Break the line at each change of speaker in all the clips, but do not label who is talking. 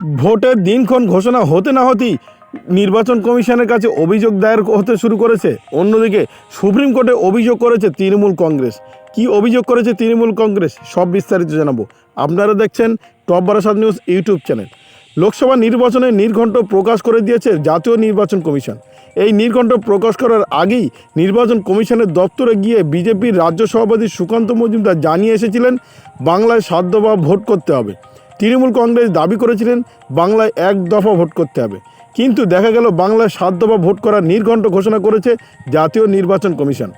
ভোটের দিনক্ষণ ঘোষণা হতে না হতেই নির্বাচন কমিশনের কাছে অভিযোগ দায়ের হতে শুরু করেছে। অন্যদিকে সুপ্রিম কোর্টে অভিযোগ করেছে তৃণমূল কংগ্রেস। কি অভিযোগ করেছে তৃণমূল কংগ্রেস? সব বিস্তারিত জানাব। আপনারা দেখছেন top Barasat news YouTube channel. Lok Sabha নির্বাচনে নির্ঘণ্ট প্রকাশ করে দিয়েছে জাতীয় নির্বাচন কমিশন। এই নির্ঘণ্ট প্রকাশ করার আগেই নির্বাচন কমিশনের দপ্তরে গিয়ে বিজেপির রাজ্য সভাপতি সুকান্ত মজুমদার জানিয়ে এসেছিলেন, বাংলায় দফা ভোট করতে হবে। তৃণমূল কংগ্রেস দাবি করেছিলেন বাংলায় এক দফা ভোট করতে হবে। কিন্তু দেখা গেল বাংলায় সাত দফা ভোট করার নির্ঘণ্ট ঘোষণা করেছে জাতীয় নির্বাচন কমিশন।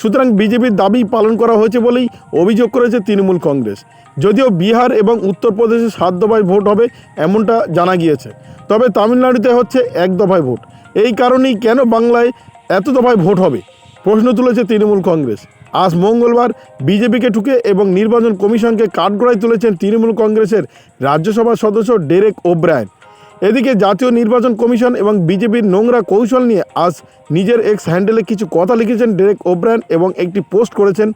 সুতরাং বিজেপির দাবি পালন করা হয়েছে বলেই অভিযোগ করেছে তৃণমূল কংগ্রেস। যদিও বিহার এবং উত্তরপ্রদেশে সাত দফায় ভোট হবে এমনটা জানা গিয়েছে। তবে তামিলনাড়ুতে হচ্ছে এক দফায় ভোট। এই কারণেই কেন বাংলায় এত দফায় ভোট হবে? প্রশ্ন তুলেছে তৃণমূল কংগ্রেস। আজ মঙ্গলবার বিজেপিকে ঠুকে এবং নির্বাচন কমিশনকে কাঠগড়ায় তুলেছেন তৃণমূল কংগ্রেসের রাজ্যসভার সদস্য ডেরেক ওব্রায়ন। এদিকে জাতীয় নির্বাচন কমিশন এবং বিজেপির নোংরা কৌশল নিয়ে আজ নিজের এক্স হ্যান্ডেলে কিছু কথা লিখেছেন ডেরেক ওব্রায়ন এবং একটি পোস্ট করেছেন।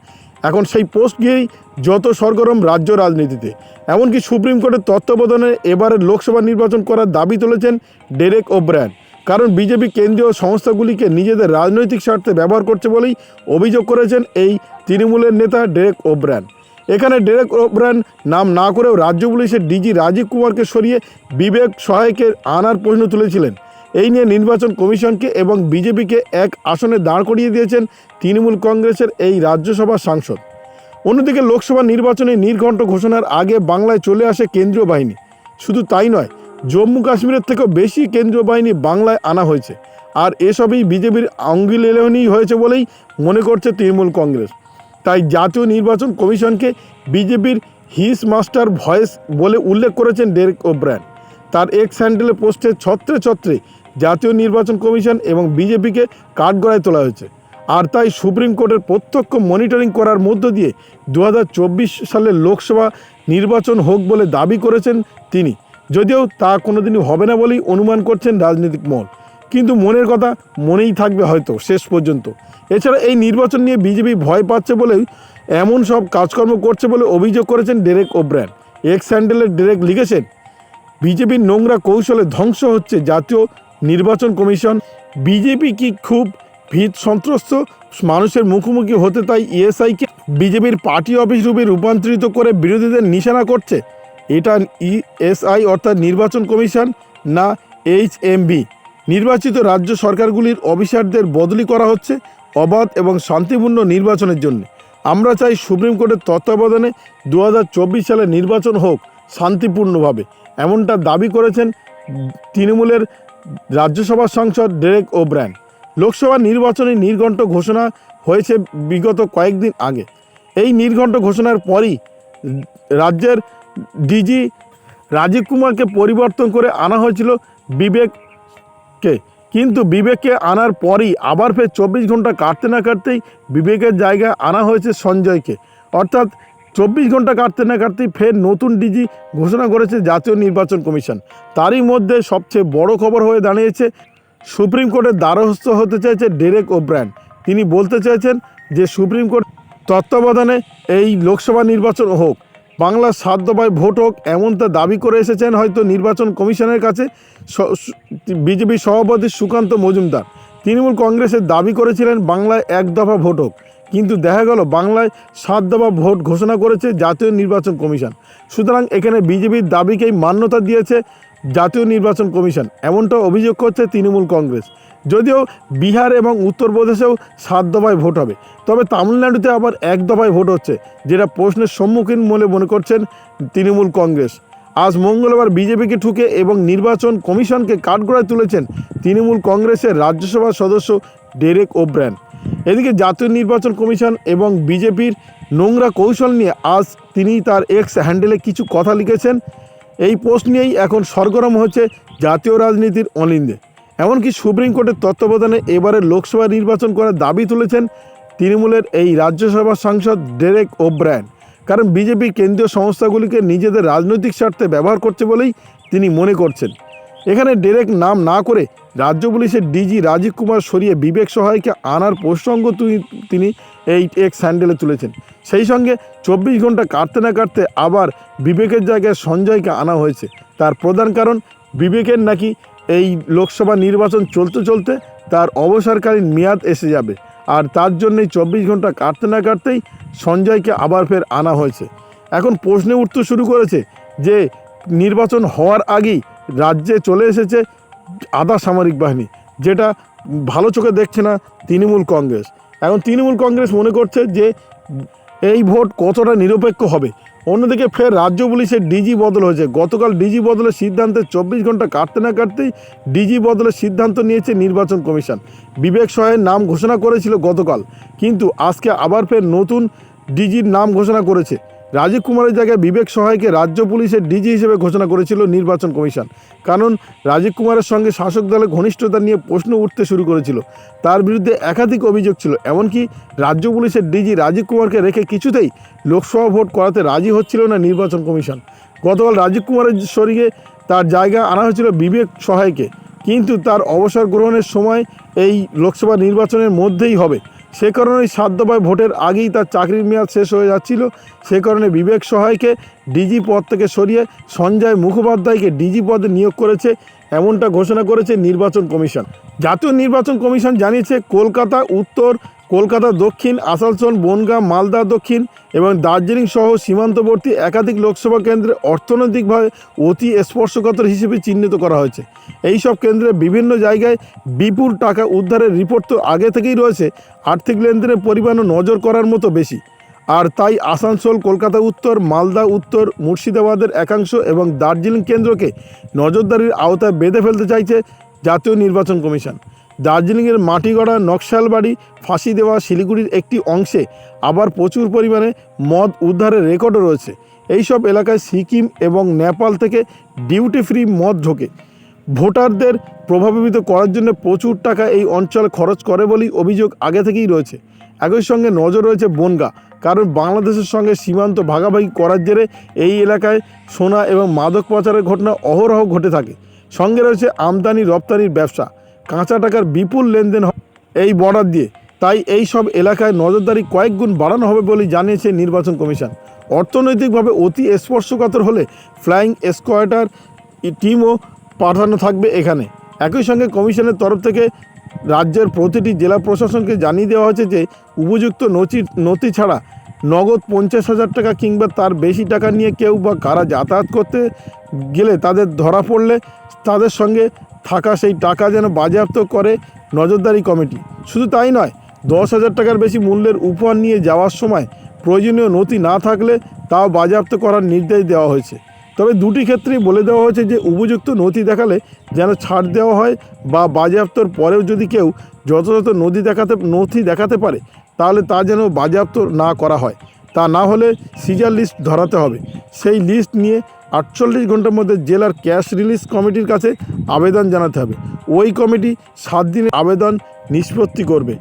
এখন সেই পোস্ট গিয়েই যত সরগরম রাজ্য রাজনীতিতে। এমনকি সুপ্রিম কোর্টের তত্ত্বাবধানে এবারের লোকসভা নির্বাচন করার দাবি তুলেছেন ডেরেক ওব্রায়ন। কারণ বিজেপি কেন্দ্রীয় সংস্থাগুলিকে নিজেদের রাজনৈতিক স্বার্থে ব্যবহার করছে বলেই অভিযোগ করেছেন এই তৃণমূলের নেতা ডেরেক ওব্রায়ন এখানে ডেরেক ওব্রায়ন নাম না করেও রাজ্য পুলিশের ডিজি রাজীব কুমারকে সরিয়ে বিবেক সহায়কে আনার প্রশ্ন তুলেছিলেন। এই নিয়ে নির্বাচন কমিশনকে এবং বিজেপিকে এক আসনে দাঁড় করিয়ে দিয়েছেন তৃণমূল কংগ্রেসের এই রাজ্যসভার সাংসদ। অন্যদিকে লোকসভা নির্বাচনে নির্ঘণ্ট ঘোষণার আগে বাংলায় চলে আসে কেন্দ্রীয় বাহিনী। শুধু তাই নয় জম্মু কাশ্মীরের থেকেও বেশি কেন্দ্রীয় বাহিনী বাংলায় আনা হয়েছে। আর এসবই বিজেপির আঙ্গুল এলেহনই হয়েছে বলেই মনে করছে তৃণমূল কংগ্রেস। তাই জাতীয় নির্বাচন কমিশনকে বিজেপির হিস মাস্টার ভয়েস বলে উল্লেখ করেছেন ডেরেক ওব্রায়ন। তার এক্স হ্যান্ডেলে পোস্টে ছত্রে ছত্রে জাতীয় নির্বাচন কমিশন এবং বিজেপিকে কাঠগড়ায় তোলা হয়েছে। আর তাই সুপ্রিম কোর্টের প্রত্যক্ষ মনিটরিং করার মধ্য দিয়ে দু হাজার চব্বিশ সালের লোকসভা নির্বাচন হোক বলে দাবি করেছেন তিনি। যদিও তা কোনোদিনই হবে না বলেই অনুমান করছেন রাজনৈতিক মহল। কিন্তু মনের কথা মনেই থাকবে হয়তো শেষ পর্যন্ত। এছাড়া এই নির্বাচন নিয়ে বিজেপি ভয় পাচ্ছে বলেই এমন সব কাজকর্ম করছে বলে অভিযোগ করেছেন ডেরেক ওব্রায়ন। এক্স স্যান্ডেলের ডেরেক লিখেছেন, বিজেপির নোংরা কৌশলে ধ্বংস হচ্ছে জাতীয় নির্বাচন কমিশন। বিজেপি কি খুব ভীত সন্ত্রস্ত? মানুষের মুখোমুখি হতে তাই ইএসআইকে বিজেপির পার্টি অফিস রূপে রূপান্তরিত করে বিরোধীদের নিশানা করছে? এটা ইএসআই অর্থাৎ নির্বাচন কমিশন না এইচএমবি নির্বাচিত রাজ্য সরকারগুলির অফিসারদের বদলি করা হচ্ছে অবাধ এবং শান্তিপূর্ণ নির্বাচনের জন্য। আমরা চাই সুপ্রিম কোর্টের তত্ত্বাবধানে দু হাজার চব্বিশ সালে নির্বাচন হোক শান্তিপূর্ণভাবে। এমনটা দাবি করেছেন তৃণমূলের রাজ্যসভার সাংসদ ডেরেক ওব্রায়ন। লোকসভা নির্বাচনে নির্ঘণ্ট ঘোষণা হয়েছে বিগত কয়েকদিন আগে। এই নির্ঘণ্ট ঘোষণার পরই রাজ্যের ডিজি রাজীব কুমারকে পরিবর্তন করে আনা হয়েছিল বিবেককে। কিন্তু বিবেককে আনার পরই আবার ফের চব্বিশ ঘণ্টা কাটতে না কাটতেই বিবেকের জায়গায় আনা হয়েছে সঞ্জয়কে। অর্থাৎ চব্বিশ ঘণ্টা কাটতে না কাটতেই ফের নতুন ডিজি ঘোষণা করেছে জাতীয় নির্বাচন কমিশন। তারই মধ্যে সবচেয়ে বড় খবর হয়ে দাঁড়িয়েছে, সুপ্রিম কোর্টের দ্বারস্থ হতে চাইছে ডেরেক ওব্রায়ন তিনি বলতে চাইছেন যে, সুপ্রিম কোর্ট তত্ত্বাবধানে এই লোকসভা নির্বাচন হোক। বাংলার সাত দফায় ভোট হোক এমনটা দাবি করে এসেছেন হয়তো নির্বাচন কমিশনের কাছে বিজেপি সভাপতি সুকান্ত মজুমদার। তৃণমূল কংগ্রেসের দাবি করেছিলেন বাংলায় এক দফা ভোট হোক। কিন্তু দেখা গেল, বাংলায় সাত দফা ভোট ঘোষণা করেছে জাতীয় নির্বাচন কমিশন। সুতরাং এখানে বিজেপির দাবিকেই মান্যতা দিয়েছে জাতীয় নির্বাচন কমিশন। এমনটা অভিযোগ করছে তৃণমূল কংগ্রেস। যদিও বিহার এবং উত্তরপ্রদেশেও সাত দফায় ভোট হবে। তবে তামিলনাড়ুতে আবার এক দফায় ভোট হচ্ছে, যেটা প্রশ্নের সম্মুখীন বলে মনে করছেন তৃণমূল কংগ্রেস। আজ মঙ্গলবার বিজেপিকে ঠুকে এবং নির্বাচন কমিশনকে কাঠগড়ায় তুলেছেন তৃণমূল কংগ্রেসের রাজ্যসভার সদস্য ডেরেক ওব্রায়ন এদিকে জাতীয় নির্বাচন কমিশন এবং বিজেপির নোংরা কৌশল নিয়ে আজ তিনি তার এক্স হ্যান্ডেলে কিছু কথা লিখেছেন। এই পোস্ট নিয়েই এখন সরগরম হচ্ছে জাতীয় রাজনীতির অনিন্দে। এমনকি সুপ্রিম কোর্টের তত্ত্বাবধানে এবারে লোকসভা নির্বাচন করার দাবি তুলেছেন তৃণমূলের এই রাজ্যসভা সাংসদ ডেরেক ওব্রায়ন। কারণ বিজেপি কেন্দ্রীয় সংস্থাগুলিকে নিজেদের রাজনৈতিক স্বার্থে ব্যবহার করছে বলেই তিনি মনে করছেন। এখানে ডেরেক নাম না করে রাজ্য পুলিশের ডিজি রাজীব কুমার সরিয়ে বিবেক সহায়কে আনার প্রসঙ্গ তিনি এই এক স্যান্ডেলে তুলেছেন। সেই সঙ্গে চব্বিশ ঘণ্টা কাটতে না কাটতে আবার বিবেকের জায়গায় সঞ্জয়কে আনা হয়েছে। তার প্রধান কারণ, বিবেকের নাকি এই লোকসভা নির্বাচন চলতে চলতে তার অবসরকালীন মেয়াদ এসে যাবে। আর তার জন্যই চব্বিশ ঘণ্টা কাটতে না কাটতেই সঞ্জয়কে আবার ফের আনা হয়েছে। এখন প্রশ্নে উঠতে শুরু করেছে যে, নির্বাচন হওয়ার আগেই রাজ্যে চলে এসেছে আধা সামরিক বাহিনী, যেটা ভালো চোখে দেখছে না তৃণমূল কংগ্রেস। এখন তৃণমূল কংগ্রেস মনে করছে যে এই ভোট কতটা নিরপেক্ষ হবে? অন্যদিকে ফের রাজ্য পুলিশের ডিজি বদল হয়েছে। গতকাল ডিজি বদলের সিদ্ধান্তে চব্বিশ ঘণ্টা কাটতে না কাটতেই ডিজি বদলের সিদ্ধান্ত নিয়েছে নির্বাচন কমিশন। বিবেক সহায়ের নাম ঘোষণা করেছিল গতকাল। কিন্তু আজকে আবার ফের নতুন ডিজির নাম ঘোষণা করেছে। রাজীব কুমারের জায়গায় বিবেক সহায়কে রাজ্য পুলিশের ডিজি হিসেবে ঘোষণা করেছিল নির্বাচন কমিশন। কারণ রাজীব কুমারের সঙ্গে শাসক দলের ঘনিষ্ঠতা নিয়ে প্রশ্ন উঠতে শুরু করেছিল। তার বিরুদ্ধে একাধিক অভিযোগ ছিল। এমনকি রাজ্য পুলিশের ডিজি রাজীব কুমারকে রেখে কিছুতেই লোকসভা ভোট করাতে রাজি হচ্ছিল না নির্বাচন কমিশন। গতকাল রাজীব কুমারের শরীরে তার জায়গা আনা হয়েছিল বিবেক সহায়কে। কিন্তু তার অবসর গ্রহণের সময় এই লোকসভা নির্বাচনের মধ্যেই হবে। সে কারণে দফায় ভোটের আগেই তার চাকরির মেয়াদ শেষ হয়ে যাচ্ছিল। সে কারণে বিবেক সহায়কে ডিজি পদ থেকে সরিয়ে সঞ্জয় মুখোপাধ্যায়কে ডিজি পদে নিয়োগ করেছে, এমনটা ঘোষণা করেছে নির্বাচন কমিশন। জাতীয় নির্বাচন কমিশন জানিয়েছে, কলকাতা, উত্তর কলকাতা দক্ষিণ, আসানসোল, বনগাঁ, মালদা দক্ষিণ এবং দার্জিলিং সহ সীমান্তবর্তী একাধিক লোকসভা কেন্দ্রে অর্থনৈতিকভাবে অতি স্পর্শকাতর হিসেবে চিহ্নিত করা হয়েছে। এই সব কেন্দ্রে বিভিন্ন জায়গায় বিপুল টাকা উদ্ধারের রিপোর্ট তো আগে থেকেই রয়েছে, আর্থিক লেনদেনের পরিমাণও নজর করার মতো বেশি। আর তাই আসানসোল, কলকাতা উত্তর, মালদা উত্তর, মুর্শিদাবাদের একাংশ এবং দার্জিলিং কেন্দ্রকে নজরদারির আওতায় বেঁধে ফেলতে চাইছে জাতীয় নির্বাচন কমিশন। দার্জিলিংয়ের মাটি মাটিগড়া নকশালবাড়ি ফাঁসি দেওয়া শিলিগুড়ির একটি অংশে আবার প্রচুর পরিমাণে মদ উদ্ধারের রেকর্ডও রয়েছে। এই সব এলাকায় সিকিম এবং নেপাল থেকে ডিউটি ফ্রি মদ ঢোকে। ভোটারদের প্রভাবিত করার জন্য প্রচুর টাকা এই অঞ্চল খরচ করে বলেই অভিযোগ আগে থেকেই রয়েছে। একই সঙ্গে নজর রয়েছে বনগা, কারণ বাংলাদেশের সঙ্গে সীমান্ত ভাগাভাগি করার জেরে এই এলাকায় সোনা এবং মাদক পাচারের ঘটনা অহরহ ঘটে থাকে। সঙ্গে রয়েছে আমদানি রপ্তানির ব্যবসা। কাঁচা টাকার বিপুল লেনদেন এই বর্ডার দিয়ে। তাই এই সব এলাকায় নজরদারি কয়েক গুণ বাড়ানো হবে বলে জানিয়েছে নির্বাচন কমিশন। অর্থনৈতিকভাবে অতি স্পর্শকাতর হলে ফ্লাইং স্কোয়াডার টিমও পাঠানো থাকবে এখানে। একই সঙ্গে কমিশনের তরফ থেকে রাজ্যের প্রতিটি জেলা প্রশাসনকে জানিয়ে দেওয়া হয়েছে যে, উপযুক্ত নথি নথি ছাড়া নগদ পঞ্চাশ হাজার টাকা কিংবা তার বেশি টাকা নিয়ে কেউ বা কারা যাতায়াত করতে গেলে তাদের ধরা পড়লে তাদের সঙ্গে থাকা সেই টাকা যেন বাজেয়াপ্ত করে নজরদারি কমিটি। শুধু তাই নয়, দশ হাজার টাকার বেশি মূল্যের উপহার নিয়ে যাওয়ার সময় প্রয়োজনীয় নথি না থাকলে তাও বাজেয়াপ্ত করার নির্দেশ দেওয়া হয়েছে। তবে দুটি ক্ষেত্রেই বলে দেওয়া হয়েছে যে, উপযুক্ত নথি দেখালে যেন ছাড় দেওয়া হয় বা বাজেয়াপ্তর পরেও যদি কেউ যথাযথ নথি দেখাতে নথি দেখাতে পারে, তাহলে তা যেন বাজেয়াপ্ত না করা হয়। তা না হলে সিজার লিস্ট ধরাতে হবে। সেই লিস্ট নিয়ে আটচল্লিশ ঘণ্টার মধ্যে জেলার ক্যাশ রিলিজ কমিটির কাছে আবেদন জানাতে হবে। ওই কমিটি সাত দিনের আবেদন নিষ্পত্তি করবে।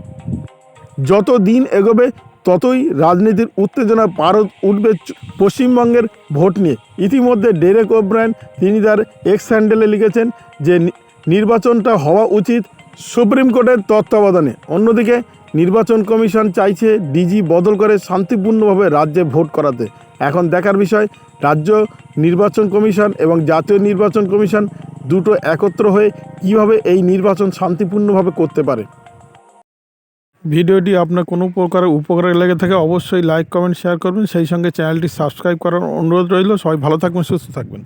যত দিন এগোবে, ততই রাজনীতির উত্তেজনা পারদ উঠবে পশ্চিমবঙ্গের ভোট নিয়ে। ইতিমধ্যে ডেরেক ওব্রায়ন তিনি তার এক্স হ্যান্ডেলে লিখেছেন যে নির্বাচনটা হওয়া উচিত সুপ্রিম কোর্টের তত্ত্বাবধানে। অন্যদিকে নির্বাচন কমিশন চাইছে ডিজি বদল করে শান্তিপূর্ণভাবে রাজ্যে ভোট করাতে। এখন দেখার বিষয়, রাজ্য নির্বাচন কমিশন এবং জাতীয় নির্বাচন কমিশন দুটো একত্র হয়ে কীভাবে এই নির্বাচন শান্তিপূর্ণভাবে করতে পারে। ভিডিওটি আপনার কোনো প্রকার উপকারে লেগে থাকে অবশ্যই লাইক, কমেন্ট, শেয়ার করবেন। সেই সঙ্গে চ্যানেলটি সাবস্ক্রাইব করার অনুরোধ রইল। সবাই ভালো থাকবেন, সুস্থ থাকবেন।